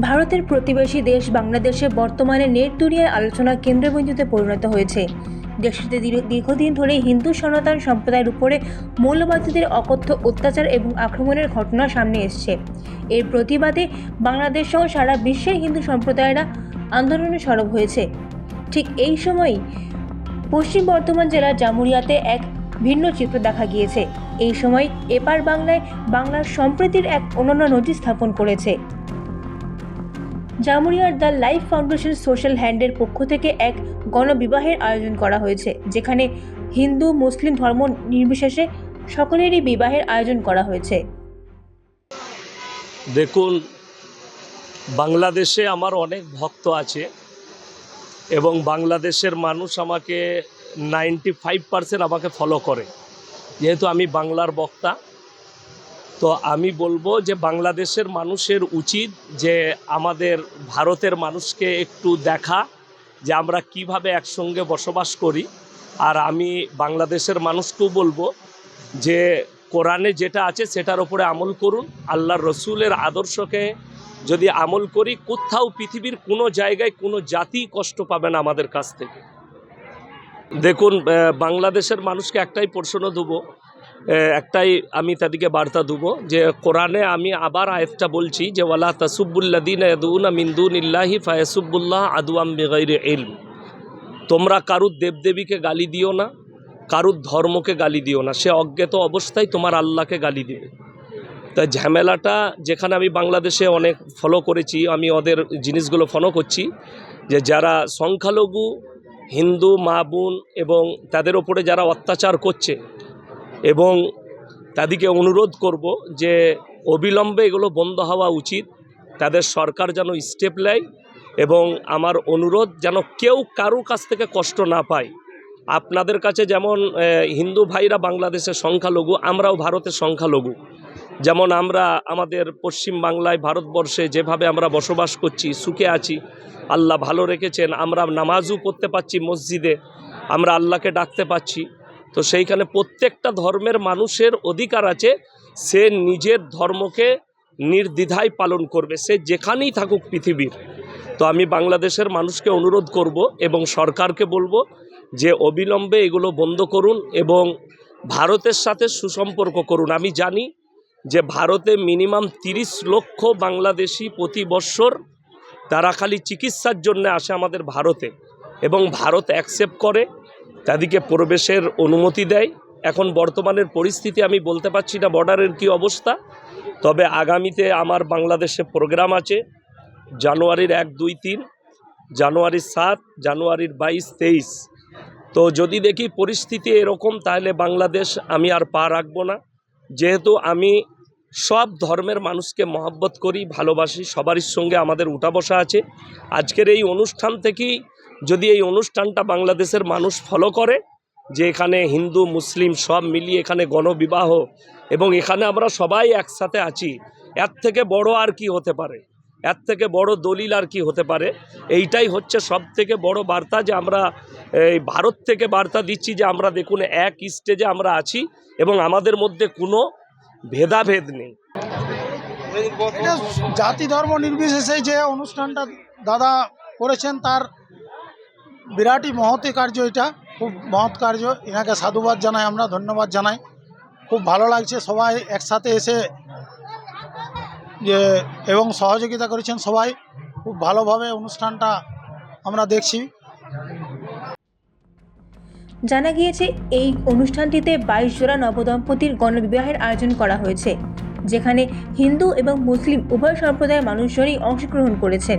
ভারতের প্রতিবেশী দেশ বাংলাদেশে বর্তমানে নেট দুনিয়ার আলোচনা কেন্দ্রবিন্দুতে পরিণত হয়েছে। দেশটিতে দীর্ঘ- দীর্ঘদিন ধরে হিন্দু সনাতন সম্প্রদায়ের উপরে মৌলবাদীদের অকথ্য অত্যাচার এবং আক্রমণের ঘটনা সামনে এসছে। এর প্রতিবাদে বাংলাদেশ সহ সারা বিশ্বের হিন্দু সম্প্রদায়েরা আন্দোলনে সরব হয়েছে। ঠিক এই সময়ই পশ্চিম বর্ধমান জেলার জামুরিয়াতে এক ভিন্ন চিত্র দেখা গিয়েছে। এই সময় এপার বাংলায় বাংলার সম্প্রীতির এক অনন্য নজির স্থাপন করেছে। জামুরিয়ার দ্য লাইফ ফাউন্ডেশন সোশ্যাল হ্যান্ডের পক্ষ থেকে এক গণবিবাহের আয়োজন করা হয়েছে, যেখানে হিন্দু, মুসলিম ধর্ম নির্বিশেষে সকলেরই বিবাহের আয়োজন করা হয়েছে। দেখুন, বাংলাদেশে আমার অনেক ভক্ত আছে এবং বাংলাদেশের মানুষ আমাকে নাইনটি ফাইভ পার্সেন্ট আমাকে ফলো করে। যেহেতু আমি বাংলার বক্তা তো আমি বলব যে বাংলাদেশের মানুষের উচিত যে আমাদের ভারতের মানুষকে একটু দেখা যে আমরা কীভাবে একসঙ্গে বসবাস করি। আর আমি বাংলাদেশের মানুষকেও বলব যে কোরআনে যেটা আছে সেটার ওপরে আমল করুন। আল্লাহর রসুলের আদর্শকে যদি আমল করি, কোথাও পৃথিবীর কোনো জায়গায় কোনো জাতি কষ্ট পাবে না আমাদের কাছ থেকে। দেখুন বাংলাদেশের মানুষকে একটাই প্রশ্ন দেবো একটাই আমি তাদেরকে বার্তা দেবো যে কোরআনে আমি আবার আয়াতটা বলছি যে, ওয়ালা তাসুবুল্লাদিন ইয়াদুনা মিন্দুন ইল্লাহি ফায়াসুবুল্লাহ আদুয়াম বেগাইরে ইলম। তোমরা কারুর দেবদেবীকে গালি দিও না, কারুর ধর্মকে গালি দিও না। সে অজ্ঞাত অবস্থায় তোমার আল্লাহকে গালি দিবে। তা ঝামেলাটা যেখানে আমি বাংলাদেশে অনেক ফলো করেছি, আমি ওদের জিনিসগুলো ফলো করছি যে, যারা সংখ্যালঘু, হিন্দু, মা বোন এবং তাদের ওপরে যারা অত্যাচার করছে এবং তাদেরকে অনুরোধ করব যে অবিলম্বে এগুলো বন্ধ হওয়া উচিত। তাদের সরকার যেন স্টেপ নেয় এবং আমার অনুরোধ যেন কেউ কারও কাছ থেকে কষ্ট না পায়। আপনাদের কাছে যেমন হিন্দু ভাইরা বাংলাদেশের সংখ্যালঘু, আমরাও ভারতের সংখ্যালঘু। যেমন আমরা আমাদের পশ্চিম বাংলায় ভারতবর্ষে যেভাবে আমরা বসবাস করছি, সুখে আছি, আল্লাহ ভালো রেখেছেন, আমরা নামাজও পড়তে পাচ্ছি মসজিদে, আমরা আল্লাহকে ডাকতে পাচ্ছি তো সেইখানে প্রত্যেকটা ধর্মের মানুষের অধিকার আছে। সে নিজের ধর্মকে নির্দ্বিধায় পালন করবে। সে যেখানেই থাকুক পৃথিবীর। তো আমি বাংলাদেশের মানুষকে অনুরোধ করব এবং সরকারকে বলব যে অবিলম্বে এগুলো বন্ধ করুন এবং ভারতের সাথে সুসম্পর্ক করুন। আমি জানি যে ভারতে মিনিমাম তিরিশ লক্ষ বাংলাদেশি প্রতি বৎসর তারা খালি চিকিৎসার জন্য আসে আমাদের ভারতে এবং ভারত অ্যাকসেপ্ট করে। তাদেরকে প্রবেশের অনুমতি দেয়। এখন বর্তমানের পরিস্থিতি আমি বলতে পারছি না, বর্ডারের কি অবস্থা। তবে আগামীতে আমার বাংলাদেশে প্রোগ্রাম আছে, জানুয়ারির এক, দুই, তিন, জানুয়ারির সাত, জানুয়ারির বাইশ, তেইশ। তো যদি দেখি পরিস্থিতি এরকম, তাহলে বাংলাদেশ আমি আর পা রাখব না। যেহেতু আমি সব ধর্মের মানুষকে মহব্বত করি, ভালোবাসি, সবারই সঙ্গে আমাদের উঠা বসা আছে। আজকের এই অনুষ্ঠান থেকেই যদি এই অনুষ্ঠানটা বাংলাদেশের মানুষ ফলো করে, যে এখানে হিন্দু, মুসলিম সব মিলিয়ে এখানে গণবিবাহ এবং এখানে আমরা সবাই একসাথে আছি, এর থেকে বড় আর কি হতে পারে? এর থেকে বড় দলিল আর কি হতে পারে? এইটাই হচ্ছে সব থেকে বড় বার্তা যে আমরা, এই ভারত থেকে বার্তা দিচ্ছি যে আমরা দেখুন এক স্টেজে আমরা আছি এবং আমাদের মধ্যে কোনো ভেদাভেদ নেই। জাতি ধর্ম নির্বিশেষে যে অনুষ্ঠানটা দাদা করেছেন, তার বিরাটই মহতি কার্য এটা। খুব মহৎ কার্য। এনাকে সাধুবাদ জানাই আমরা, ধন্যবাদ জানাই। খুব ভালো লাগছে সবাই একসাথে এসে যে, এবং সহযোগিতা করেছেন সবাই। খুব ভালোভাবে অনুষ্ঠানটা আমরা দেখছি। জানা গিয়েছে, এই অনুষ্ঠানটিতে বাইশ জোড়া নবদম্পতির গণবিবাহের আয়োজন করা হয়েছে, যেখানে হিন্দু এবং মুসলিম উভয় সম্প্রদায়ের মানুষজনই অংশগ্রহণ করেছেন।